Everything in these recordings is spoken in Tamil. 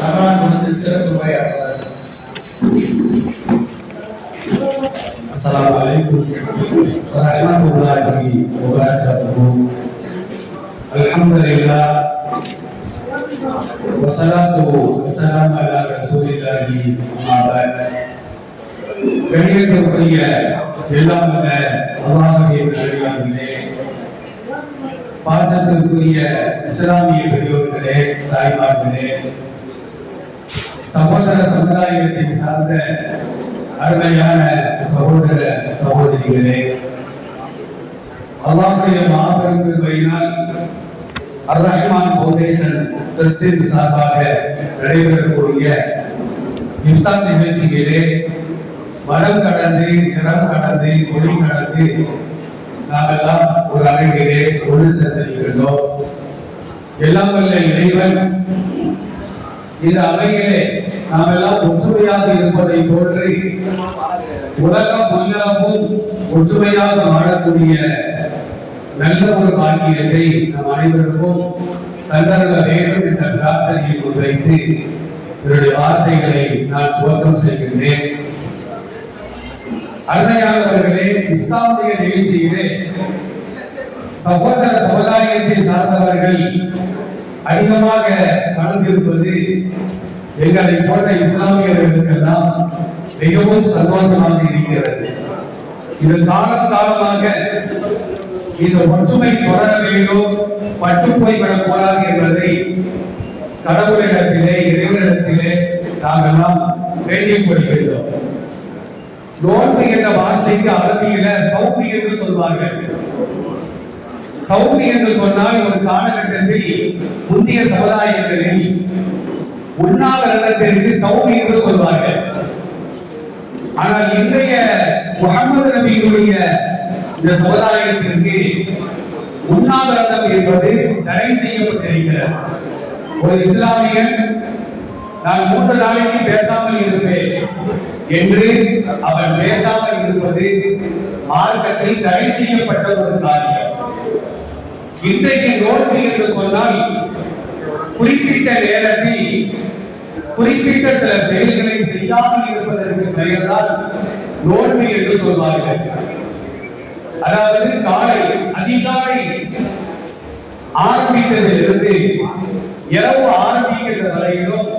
ரமலான் மாதத்தில் சிறப்பு உரையாடுவார் السلام عليكم ورحمة الله وبركاته الحمد لله والصلاة والسلام على رسول الله أما بعد கணியத்திற்குரிய எல்லாம் வல்ல அல்லாஹுடைய நல்லடியார்களே பாசத்திற்குரிய இஸ்லாமிய பெரியோர்களே தாய்மார்களே சகோதர சமுதாயத்தை சார்ந்த அருமையான சகோதர சகோதரிகளே அல்லாஹுடைய மாபெரும் கிருபையினால் அர் ரஹ்மான் ஃபவுண்டேஷன் ட்ரஸ்டின் சார்பாக நடைபெறக்கூடிய இஃப்தார் நிகழ்ச்சியிலே மனம் கடந்து நிறம் கடந்து மொழி கடந்து நாமெல்லாம் ஒரு அழகிலே ஒன்று சேர்ந்திருக்கின்றோம் எல்லாம் வல்ல இறைவன் இந்த அவையிலே நாம் எல்லாம் ஒற்றுமையாக இருப்பதை போன்று உலகம் உள்ளவும் ஒற்றுமையாக வாழக்கூடிய நல்ல ஒரு பாக்கியத்தை நம் அனைவருக்கும் தந்தரல வேண்டும் என்ற பிரார்த்தனையை முன்வைத்து என்னுடைய வார்த்தைகளை நான் துவக்கம் செய்கின்றேன். அருமையானவர்களே இஸ்லாமிய நிகழ்ச்சியிலே சகோதர சமுதாயத்தை சார்ந்தவர்கள் அதிகமாக நடந்திருப்பது எங்களை போன்ற இஸ்லாமியர்களுக்கெல்லாம் மிகவும் சந்தோஷமாக இருக்கிறது. இது காலம் காலமாக இந்த ஒற்றுமை தொடர வேண்டும் பட்டு போய்விடக் கூடாது என்பதை கடவுளிடத்திலே இறைவனிடத்திலே நாங்கெல்லாம் வேண்டிக் கொள்கிறோம் நோன்பு என்ற வார்த்தைக்கு அரபியில சௌபி என்று சொல்வார்கள். சௌமி என்று சொன்னால் ஒரு காலகட்டத்தில் முந்தைய சமுதாயங்களில் உண்ணாவிரதத்திற்கு சௌமி என்று சொல்வார்கள். ஆனால் இன்றைய முகமது நபியுடைய இந்த சமுதாயத்திற்கு உண்ணாவிரதம் என்பது தடை செய்யப்பட்டிருக்கிறது. ஒரு இஸ்லாமியன் நான் மூன்று நாளைக்கு பேசாமல் இருப்பேன் என்று அவன் பேசாமல் இருப்பது மார்க்கத்தில் தடை செய்யப்பட்ட ஒரு காரியம். இன்றைக்கு நோன்பு என்று சொன்னால் குறிப்பிட்ட நேரத்தில் குறிப்பிட்ட சில செயல்களை செய்யாமல் இருப்பதற்கு பெயர்தான் நோன்பு என்று சொல்வார்கள். அதாவது காலை அதிகாலை ஆரம்பித்ததிலிருந்து இரவு ஆரம்பிக்கின்ற வரையிலும்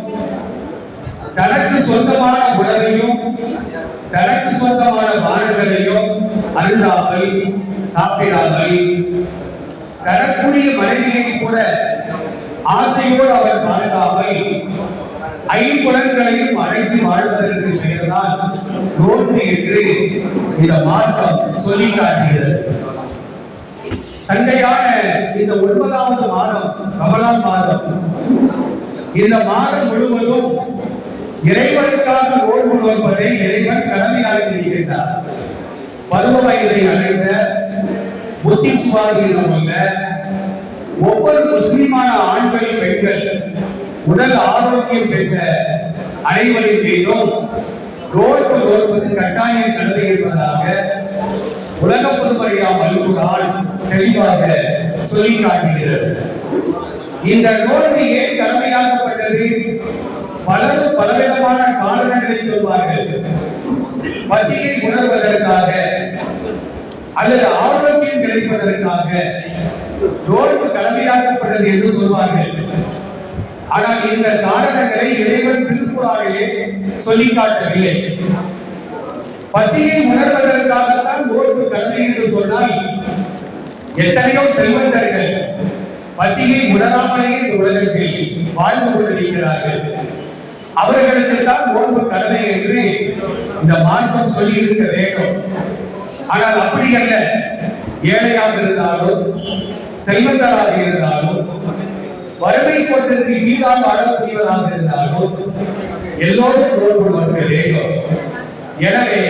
தனக்கு சொந்தமான உணவையும் தனக்கு சொந்தமான வாரங்களையும் அருந்தாமல் சாப்பிடாமல் தரக்கூடிய மனைவியை கூட ஆசையோடு அவர் பார்க்காமல் ஐம்புலன்களையும் அழைத்து வாழ்வதற்கு பெயர்தான் ரோட்டு என்று இந்த மார்க்கம் சொல்லி காட்டுகிறது. சண்டையான இந்த ஒன்பதாவது மாதம் ரமலான் மாதம். இந்த மாதம் முழுவதும் இறைவனுக்காக நோன்பு நோற்பதை இறைவன் கடமையாக இருக்கின்றார். பருவ வயதை அடைந்த புத்தி ஒவ்வொரு முஸ்லிமான ஆண்கள் பெண்கள் உடல் ஆரோக்கியம் பெற்ற அனைவரின் மீதும் ரோட்டு நோற்பது கட்டாயம் கடமை இருப்பதாக உலக பொதுமறையா மல்குடால் தெளிவாக சொல்லி காட்டுகிறது. இந்த நோய் ஏன் கடமையாக்கப்பட்டது? பலரும் பலவிதமான காரணங்களை சொல்வார்கள். பசியை உணர்வதற்காக அல்லது ஆரோக்கிய கிடைப்பதற்காக நோன்பு கடமையாக்கப்பட்டது என்று சொல்வார்கள். ஆனால் இந்த காரணங்களை இறைவன் திருக்குறாவிலே சொல்லி காட்டவில்லை. பசியை உணர்வதற்காகத்தான் நோன்பு கடமை என்று சொன்னால் எத்தனையோ செல்வந்தர்கள் பசியை உணராமலே இந்த உலகத்தில் வாழ்ந்து கொண்டிருக்கிறார்கள். அவர்களுக்கு தான் நோன்பு கடமை என்று இந்த மார்க்கம் சொல்லி இருக்க வேண்டும். ஆனால் அப்படி அல்ல. ஏழையாக இருந்தாலும் செல்வந்தராக இருந்தாலும் வறுமை கொண்டிற்கு மீதால் வாழக்கூடியவராக இருந்தாலும் எல்லோரும் போர்படுவார்கள் வேண்டும் எனவே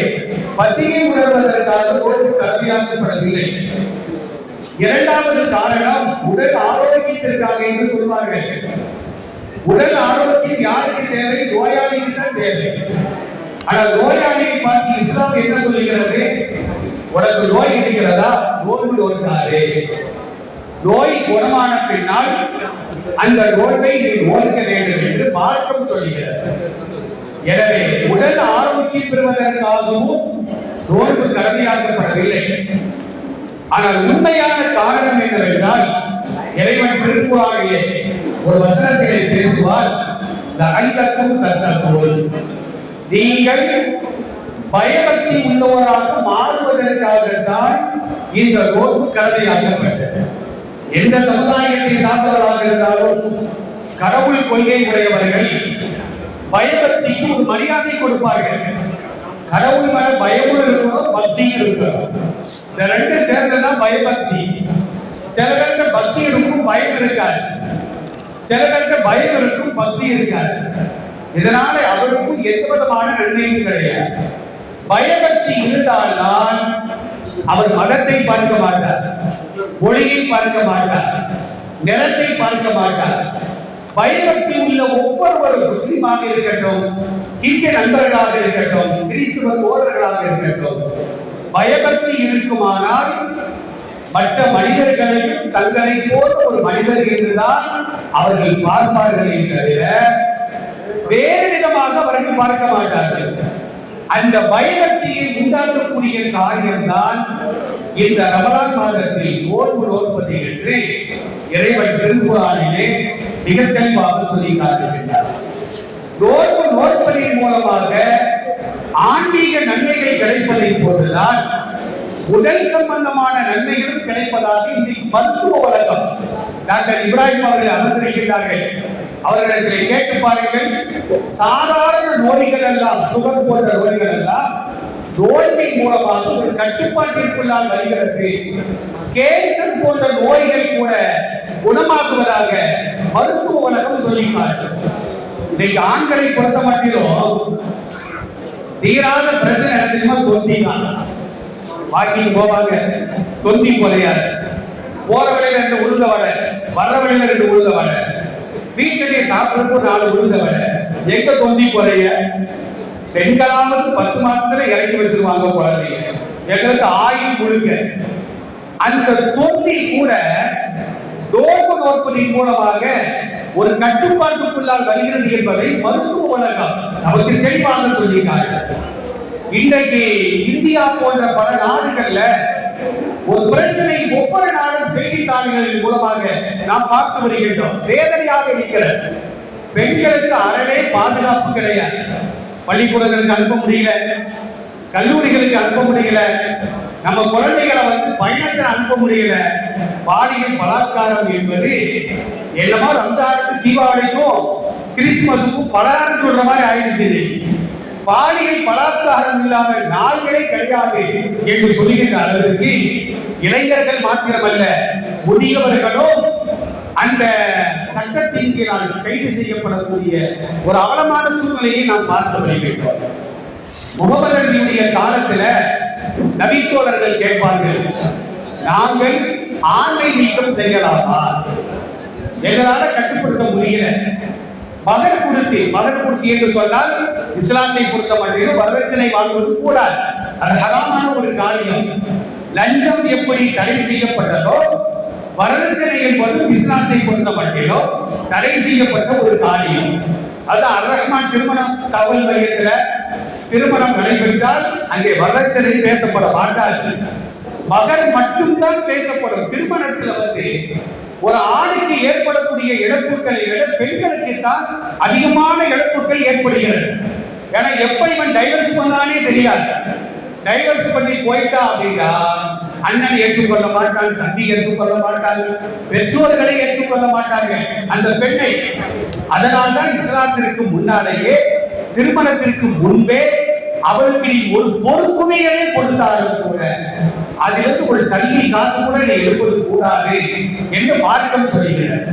பசியை உணர்வதற்காக நோன்பு கல்வியாக்கப்படவில்லை. இரண்டாவது காரணம் உடல் ஆரோக்கியத்திற்காக என்று சொல்வார்கள். உடல் ஆரோக்கியம் யாருக்கு தேவை? நோயாளிக்கு தான் தேவை. ஆனால் நோயாளியை பார்த்து இஸ்லாம் என்ன சொல்லுகிறது? உனக்கு நோய் இருக்கிறதா? நோன்பு நோக்காதே நோய் குணமான பின்னால் அந்த நோன்பை நீ நோக்க வேண்டும் என்று மார்க்கம் எனவே உடல் ஆரோக்கியம் பெறுவதற்காகவும் நோன்பு கடமையாக்கப்படவில்லை. ஆனால் உண்மையான காரணம் என்னவென்றால் இறைவன் திருக்குறானிலே ஒரு வசனத்திலே பேசுவார் லஅல்லக்கும் தத்தகூன். நீங்கள் பயபக்தி உள்ளவராக மாறுவதற்காகத்தான் இந்த நோன்பு கடமையாக்கப்பட்டது எந்த சமுதாயத்தை சார்ந்தவர்களாக இருந்தாலும் கடவுள் கொள்கை உடையவர்கள் பயபக்திக்கு ஒரு மரியாதை கொடுப்பார்கள். கடவுள் மேல பயமும் இருக்கணும் பக்தியும் இருக்கணும். இந்த ரெண்டு சேர்ந்ததான் பயபக்தி. சில பேருக்கு பக்தி இருக்கும் பயம் இருக்காது. சில பேருக்கு பயம் இருக்கும் பக்தி இருக்காது. இதனால அவருக்கும் எந்த விதமான நன்மையும் கிடையாது. பயபக்தி இருந்தால்தான் அவர் மதத்தை பார்க்க மாட்டார் மொழியை பார்க்க மாட்டார் நிலத்தை பார்க்க மாட்டார். பயபக்தி உள்ள ஒவ்வொருவரும் முஸ்லிமாக இருக்கட்டும் இந்திய நண்பர்களாக இருக்கட்டும் கிறிஸ்துவ தோழர்களாக இருக்கட்டும் பயபக்தி இருக்குமானால் மற்ற மனிதர்களையும் தங்களை போல ஒரு மனிதர் என்றுதான் அவர்கள் பார்ப்பார்களே தவிர வேறு விதமாக அவர்கள் பார்க்க மாட்டார்கள். அந்த பயபக்தியை உண்டாக்கக்கூடிய காரியம்தான் இந்த ரமலான் மாதத்தில் ஓர்வு நோற்பது என்று இறைவன் திருக்குறானிலே மிக தெளிவாக சொல்லி காட்டுகின்றார் நோன்பு நோற்பதின் மூலமாக ஆன்மீக நன்மைகள் கிடைப்பதை போதுதான் உடல் சம்பந்தமான நன்மைகளும் கிடைப்பதாக இன்றைக்கு மருத்துவ உலகம் டாக்டர் இப்ராஹிம் அவர்கள் அமர்ந்திருக்கிறார்கள் அவர்களிடத்தில் கேட்டு பாருங்கள். சாதாரண நோய்கள் எல்லாம் சுகர் போன்ற நோய்கள் எல்லாம் நோய்மை மூலமாக ஒரு கட்டுப்பாட்டிற்குள்ளால் வருகிறது. கேன்சர் போன்ற நோய்கள் கூட குணமாக்குவதாக மருத்துவ உலகம் சொல்லியிருக்கிறார்கள் இன்னைக்கு ஆண்களை பொறுத்த மட்டிலும் தீராத பிரச்சனை தெரியுமா தொந்தி தான் வாக்கிங் போவாங்க தொந்தி கொலையார் போற வழியில ரெண்டு உழுந்த வர வர்ற வழியில ரெண்டு உழுந்த வர. வீட்டிலே சாப்பிடறதுக்கு நாலு உழுந்த வர எங்க தொந்தி கொலைய பெண்களாவது பத்து மாசத்துல இறக்கி வச்சிருவாங்க குழந்தைங்க. எங்களுக்கு ஆயுள் முழுக்க. அந்த தொந்தி கூட நோக்கு நோற்பதின் மூலமாக ஒரு கட்டுப்பாட்டுக்குள்ளால் வருகிறது என்பதை மருத்துவ உலகம் நமக்கு தெளிவாக சொல்லியிருக்காங்க இன்றைக்கு இந்தியா போன்ற பல நாடுகள்ல ஒரு பிரச்சனை ஒவ்வொரு நாளும் செய்தித்தாள்களின் மூலமாக நாம் பார்த்து வருகின்றோம். வேதனையாக இருக்கிறது. பெண்களுக்கு அறவே பாதுகாப்பு கிடையாது. பள்ளிக்கூடங்களுக்கு அனுப்ப முடியல. கல்லூரிகளுக்கு அனுப்ப முடியல. நம்ம குழந்தைகளை வந்து பயணத்தை அனுப்ப முடியல. பாலியல் பலாத்காரம் என்பது என்னமோ ரம்ஜானுக்கு தீபாவளிக்கும் கிறிஸ்துமஸுக்கும் பலரும் சொல்ற மாதிரி ஆயிடுச்சு. பாலியல் பலாத்காரம் இல்லாமல் நாள்களை கிடையாது என்று சொல்லுகின்ற அளவிற்கு இளைஞர்கள் மாத்திரமல்ல முதியவர்களும் அந்த சட்டத்தின் கீழ் கைது செய்யப்படக்கூடிய ஒரு அவலமான சூழ்நிலையை நாம் பார்த்து வருகின்றோம் முகமது நபியுடைய காலத்துல நபித்தோழர்கள் கேட்பார்கள் நாங்கள் ஆண்மை நீக்கம் செய்யலாமா? எங்களால கட்டுப்படுத்த முடியல. மகர் குருத்தி மகர் குருத்தி என்று சொன்னால் இஸ்லாத்தை பொறுத்த மட்டும் வரதட்சணை வாங்குவது கூடாது. அது ஹராமான ஒரு காரியம். லஞ்சம் எப்படி தடை செய்யப்பட்டதோ வரதட்சணை என்பது இஸ்லாத்தை பொறுத்த மட்டிலோ தடை செய்யப்பட்ட ஒரு காரியம். அது அர்ரஹ்மான் திருமணம் தகவல் மையத்துல திருமணம் நடைபெற்றால் அங்கே வரதட்சணை பேசப்பட மாட்டாது. மகன் மட்டும்தான் பேசப்படும். திருமணத்துல வந்து ஒரு ஆணுக்கு ஏற்படக்கூடிய இழப்புகளை விட பெண்களுக்கு தான் அதிகமான இழப்புகள் ஏற்படுகிறது. ஏன்னா எப்ப இவன் டைவர்ஸ் பண்ணானே தெரியாது. டைவர்ஸ் பண்ணி போயிட்டா அப்படின்னா அண்ணன் ஏற்றுக்கொள்ள மாட்டான் தம்பி ஏற்றுக்கொள்ள மாட்டாங்க பெற்றோர்களை ஏற்றுக்கொள்ள மாட்டாங்க. அந்த பெண்ணை அதனால்தான் இஸ்லாத்திற்கு முன்னாலேயே திருமணத்திற்கு முன்பே அவளுக்கு நீ ஒரு பொறுப்புமையே கொடுத்தாலும் கூட அதிலிருந்து ஒரு சல்லி காசு கூட நீ எடுப்பது கூடாது என்று மார்க்கம் சொல்கிறார்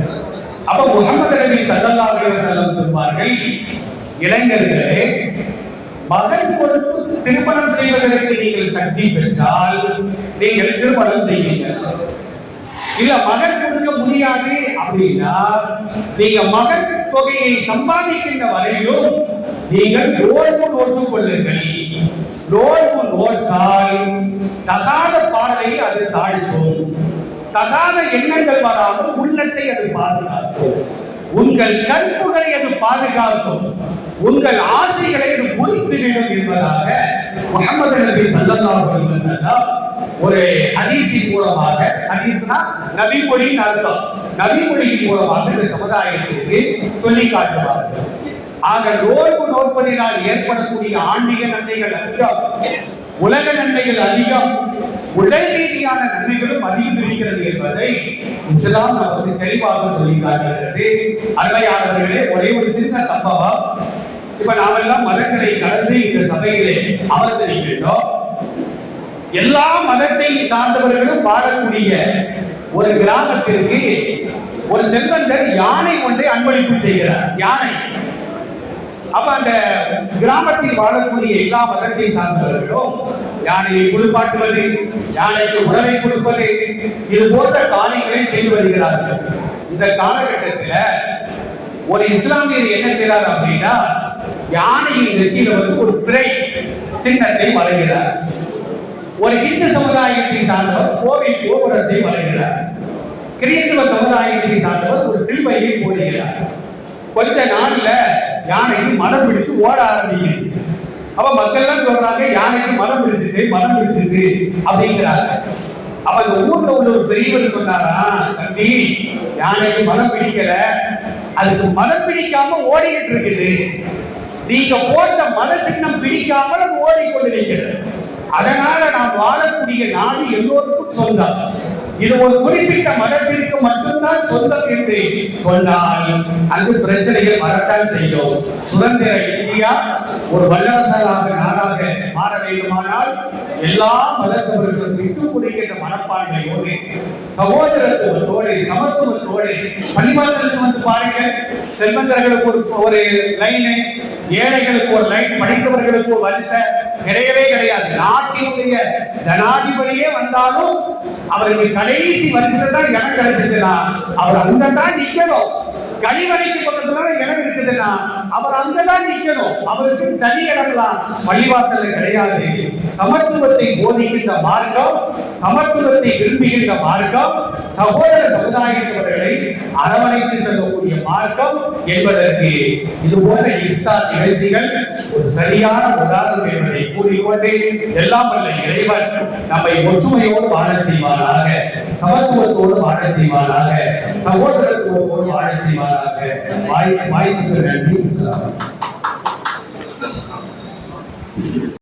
அப்ப முகமது நபி ஸல்லல்லாஹு அலைஹி வஸல்லம் சொல்வார்கள் இளைஞர்களே மகன் கொடுத்து திருமணம் செய்வதற்கு நீங்கள் சக்தி பெற்றால் நீங்கள் திருமணம் செய்வீங்க இல்ல மகன் கொடுக்க முடியாது அப்படின்னா நீங்க மகன் தொகையை சம்பாதிக்கின்ற வரையிலும் நீங்கள் நோய்வு நோற்று கொள்ளுங்கள். நோய்வு நோற்றால் தகாத பாடலை அது தாழ்த்தும். தகாத எண்ணங்கள் வராமல் உள்ளத்தை அது பாதுகாக்கும். உங்கள் கற்புகளை அது பாதுகாக்கும். உங்கள் ஆசைகளை அது முறித்துவிடும் என்பதாக முகமது நபி ஸல்லல்லாஹு அலைஹி வஸல்லம் ஒரு ஹதீஸின் மூலமாக ஹதீஸ்னா நபிமொழியின் அர்த்தம். நபிமொழியின் மூலமாக இந்த சமுதாயத்திற்கு சொல்லி காட்டுவார்கள். ஆக நோய்வு நோற்பதினால் ஏற்படக்கூடிய ஆன்மீக நன்மைகள் அதிகம் உலக நன்மைகள் அதிகம் உடல் ரீதியான நன்மைகளும் அதிகரிக்கிறது என்பதை இஸ்லாம் நமக்கு தெளிவாக சொல்லி காட்டுகிறது அருமையாளர்களே ஒரே ஒரு சின்ன சம்பவம். இப்ப நாமெல்லாம் மதங்களை கலந்து இந்த சபையிலே அமர்ந்திருக்கின்றோம். எல்லா மதத்தை சார்ந்தவர்களும் வாழக்கூடிய ஒரு கிராமத்திற்கு ஒரு செல்வந்தர் யானை ஒன்றை அன்பளிப்பு செய்கிறார். யானை. அப்ப அந்த கிராமத்தில் வாழக்கூடிய எல்லா மதத்தை சார்ந்தவர்களும் யானையை குளிப்பாட்டுவது யானைக்கு உணவை கொடுப்பது இது போன்ற காரியங்களை செய்து வருகிறார்கள். இந்த காலகட்டத்தில் ஒரு இஸ்லாமியர் என்ன செய்கிறார் அப்படின்னா யானையின் நெற்றியில வந்து ஒரு பிறை சின்னத்தை வழங்குகிறார் ஒரு இந்து சமுதாயத்தை சார்ந்தவர் கோவில் கோபுரத்தை வழங்குகிறார் கிறிஸ்துவ சமுதாயத்தை சார்ந்தவர் ஒரு சிலுவையை போடுகிறார். கொஞ்ச நாள்ல யானையும் மனம் பிடிச்சு ஓட ஆரம்பிக்கிறது அப்ப மக்கள் எல்லாம் சொல்றாங்க யானைக்கு மனம் பிடிச்சிட்டு மனம் பிடிச்சிட்டு அப்படிங்கிறாங்க. அப்ப அந்த ஊர்ல உள்ள ஒரு பெரியவர் சொன்னாரா தம்பி யானைக்கு மனம் பிடிக்கல. அதுக்கு மனம் பிடிக்காம ஓடிக்கிட்டு இருக்குது. நீங்க போட்ட மன சின்னம் பிடிக்காமல் ஓடிக்கொண்டு நிற்கிறது. அதனால நாம் வாழக்கூடிய நாடு எல்லோருக்கும் சொந்தம். இது ஒரு குறிப்பிட்ட மதத்திற்கு மட்டும்தான் சொந்தம் என்று சொன்னால் அங்கு பிரச்சனைகள் வரத்தான் செய்யும். சுதந்திர இந்தியா ஒரு வல்லரசாக நாடாக மாற வேண்டுமானால் எல்லா மதத்தவர்களும் விட்டு கொடுக்கின்ற மனப்பான்மையோடு சகோதரத்துவத்தோடு சமத்துவத்தோடு பள்ளிவாசலுக்கு வந்து பாருங்கள் செல்வந்தர்களுக்கு ஒரு ஒரு லைனு ஏழைகளுக்கு ஒரு லைன் படித்தவர்களுக்கு ஒரு வரிசை கிடையவே கிடையாது. நாட்டினுடைய ஜனாதிபதியே வந்தாலும் அவருக்கு கடைசி வரிசையில் தான் இடம் கிடைச்சிச்சுன்னா அவர் அங்க தான் நிக்கணும். கழிவறைக்கு பக்கத்துல இடம் இருக்குதுன்னா அவர் அங்கதான் நிக்கணும் அவருக்கு தனி இடம்லாம் பள்ளிவாசல்ல கிடையாது. சமத்துவத்தை போதிக்கின்ற மார்க்கம் சமத்துவத்தை விரும்புகின்ற மார்க்கம் சகோதர சமுதாயத்தவர்களை அரவணைத்து செல்லக்கூடிய மார்க்கம் என்பதற்கு இது போன்ற இஃப்தார் நிகழ்ச்சிகள் ஒரு சரியான உதாரணம் என்பதை கூறிக்கொண்டு எல்லாம் அல்ல இறைவன் நம்மை ஒற்றுமையோடு வாழச் செய்வாராக சமத்துவத்தோடு வாழச் செய்வாராக சகோதரத்துவத்தோடு வாழச் செய்வாராக வாய்ப்பு வாய்ப்புக்கு நன்றி